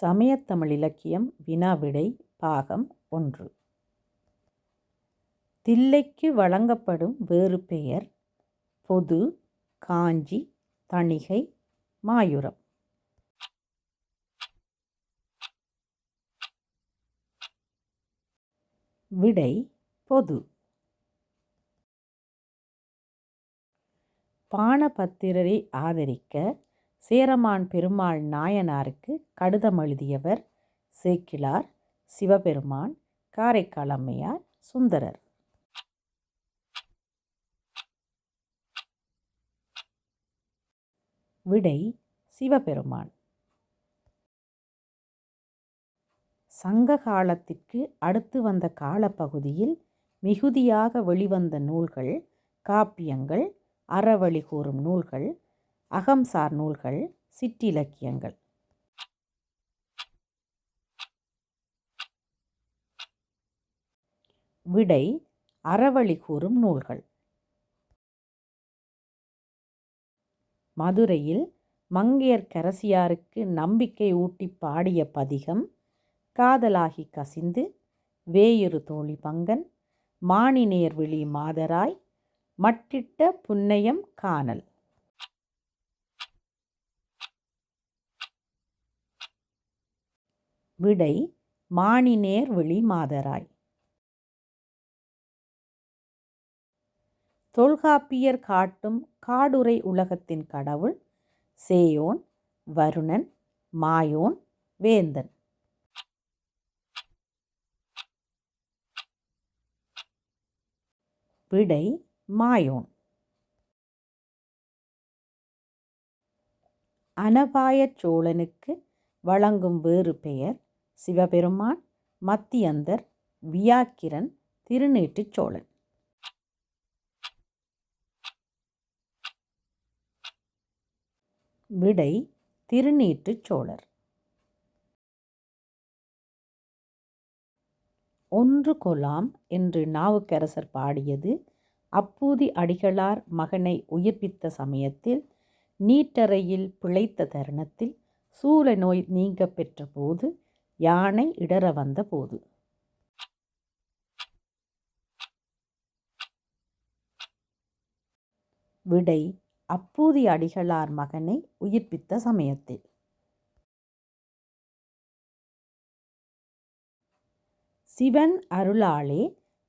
சமயத்தமிழ் இலக்கியம் வினாவிடை பாகம் ஒன்று. தில்லைக்கு வழங்கப்படும் வேறு பெயர் பொது காஞ்சி தணிகை மாயுரம். விடை பொது. பாணபத்திரரை ஆதரிக்க சேரமான் பெருமாள் நாயனாருக்கு கடிதம் எழுதியவர் சேக்கிழார் சிவபெருமான் காரைக்கால் அம்மையார் சுந்தரர். விடை சிவபெருமான். சங்க காலத்திற்கு அடுத்து வந்த காலப்பகுதியில் மிகுதியாக வெளிவந்த நூல்கள் காப்பியங்கள் அறவழி கூறும் நூல்கள் அகம்சார் நூல்கள் சிற்றிலக்கியங்கள் விடை அறவழி கூறும் நூல்கள். மதுரையில் மங்கையர்க்கரசியாருக்கு நம்பிக்கை ஊட்டி பாடிய பதிகம் காதலாகி கசிந்து வேயுறு தோழி பங்கன் மானினேர் விழி மாதராய் மட்டிட்ட புன்னயம் காணல். விடை மானினேர் வெளி மாதராய். தொல்காப்பியர் காட்டும் காடுரை உலகத்தின் கடவுள் சேயோன் வருணன் மாயோன் வேந்தன். விடை மாயோன். அனபாயச் சோழனுக்கு வழங்கும் வேறு பெயர் சிவபெருமான் மத்தியந்தர் வியாக்கிரன் திருநீட்டுச் சோழன். விடை திருநீற்றுச் சோழர். ஒன்று கொலாம் என்று நாவுக்கரசர் பாடியது அப்பூதி அடிகளார் மகனை உயிர்ப்பித்த சமயத்தில் நீட்டறையில் பிழைத்த தருணத்தில் சூழ நோய் நீங்க பெற்றபோது யானை இடற வந்த போது. விடை அப்பூதி அடிகளார் மகனை உயிர்ப்பித்த சமயத்தில். சிவன் அருளாலே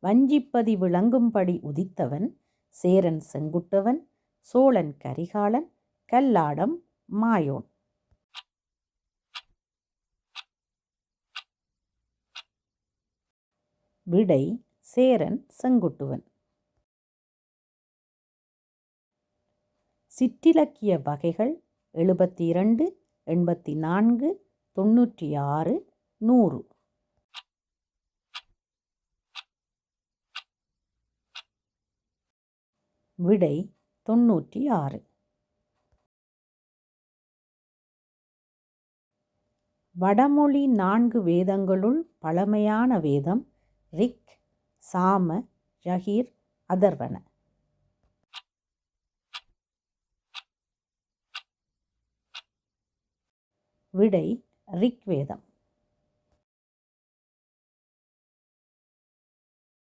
வஞ்சிப்பதி விளங்கும்படி உதித்தவன் சேரன் செங்குட்டவன் சோழன் கரிகாலன் கல்லாடம் மாயோன். விடை சேரன் செங்குட்டுவன். சிற்றிலக்கிய வகைகள் எழுபத்தி இரண்டு எண்பத்தி நான்கு தொண்ணூற்றி ஆறு நூறு. விடை தொண்ணூற்றி ஆறு வடமொழி நான்கு வேதங்களுள் பழமையான வேதம் ரிக் சாம ஜஹீர் அதர்வன. விடை ரிக்வேதம்